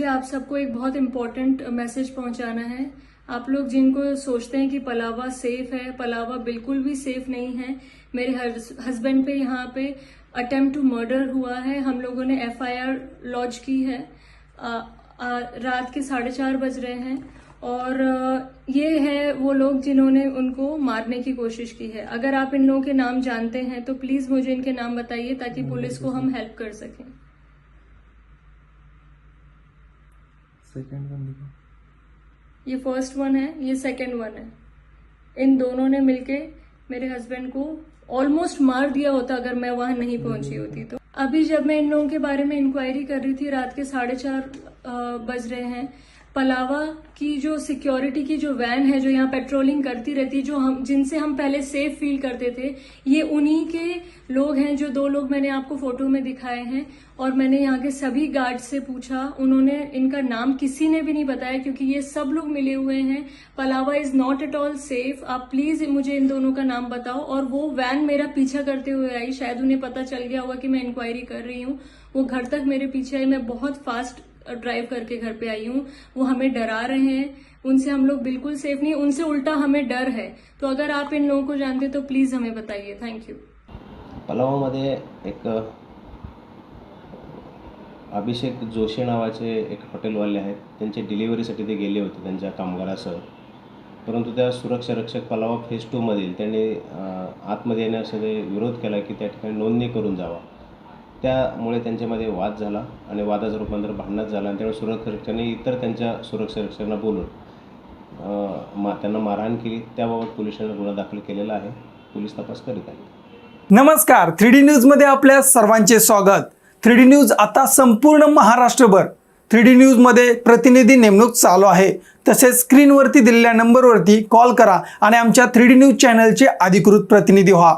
आप सबको एक बहुत इम्पोर्टेंट मैसेज पहुंचाना है। आप लोग जिनको सोचते हैं कि पलावा सेफ़ है पलावा बिल्कुल भी सेफ़ नहीं है मेरे हस्बैंड पे यहाँ पे अटेम्प्ट टू मर्डर हुआ है। हम लोगों ने एफआईआर लॉन्च की है। आ, आ, रात के साढ़े चार बज रहे हैं और ये है वो लोग जिन्होंने उनको मारने की कोशिश की है। अगर आप इन लोगों के नाम जानते हैं तो प्लीज़ मुझे इनके नाम बताइए ताकि पुलिस को हम हेल्प कर सकें। सेकंड वन दिखा। ये फ़र्स्ट वन है, ये सेकंड वन है। इन दोनों ने मिलके मेरे हस्बैंड को ऑलमोस्ट मार दिया होता अगर मैं वहाँ नहीं पहुँची होती तो। अभी जब मैं इन लोगों के बारे में इंक्वायरी कर रही थी, रात के साढ़े चार बज रहे हैं पलावा की जो सिक्योरिटी की जो वैन है जो यहाँ पेट्रोलिंग करती रहती है जो हम, जिनसे हम पहले सेफ़ फील करते थे, ये उन्हीं के लोग हैं जो दो लोग मैंने आपको फ़ोटो में दिखाए हैं और मैंने यहाँ के सभी गार्ड से पूछा। उन्होंने इनका नाम किसी ने भी नहीं बताया क्योंकि ये सब लोग मिले हुए हैं। Palava is not at all safe आप प्लीज़ मुझे इन दोनों का नाम बताओ। और वो वैन मेरा पीछा करते हुए आई। शायद उन्हें पता चल गया होगा कि मैं इंक्वायरी कर रही हूँ। वो घर तक मेरे पीछे आई। मैं बहुत फास्ट ड्राइव करके घर पे आई हूँ वो हमें डरा रहे हैं। उनसे हम लोग बिल्कुल सेफ नहीं उनसे उल्टा हमें डर है। तो अगर आप इन लोगों को जानते तो प्लीज हमें बताइए। थैंक यू पलावामध्ये एक अभिषेक जोशी नावाचे एक हॉटेलवाले आहेत. त्यांच्या डिलिव्हरीसाठी ते गेले होते त्यांच्या कामगारासह. परंतु त्या सुरक्षा रक्षक पलावा फेज टूमधील त्यांनी आतमध्ये येण्यासाठी विरोध केला की त्या ठिकाणी नोंदणी करून जावा. त्यामुळे त्यांच्यामध्ये वाद झाला आणि वादाचं रूपांतर भांडणात झालं आणि त्यामुळे सुरक्षा रक्षकाने इतर त्यांच्या सुरक्षारक्षकांना बोलून मा त्यांना मारहाण केली. त्याबाबत पोलिसांनी गुन्हा दाखल केलेला आहे. पोलीस तपास करीत आहेत. नमस्कार. थ्री डी न्यूजमध्ये आपल्या सर्वांचे स्वागत. थ्री डी न्यूज आता संपूर्ण महाराष्ट्रभर थ्री डी न्यूजमध्ये प्रतिनिधी नेमणूक चालू आहे. तसेच स्क्रीनवरती दिलेल्या नंबरवरती कॉल करा आणि आमच्या थ्री डी न्यूज चॅनलचे अधिकृत प्रतिनिधी व्हा.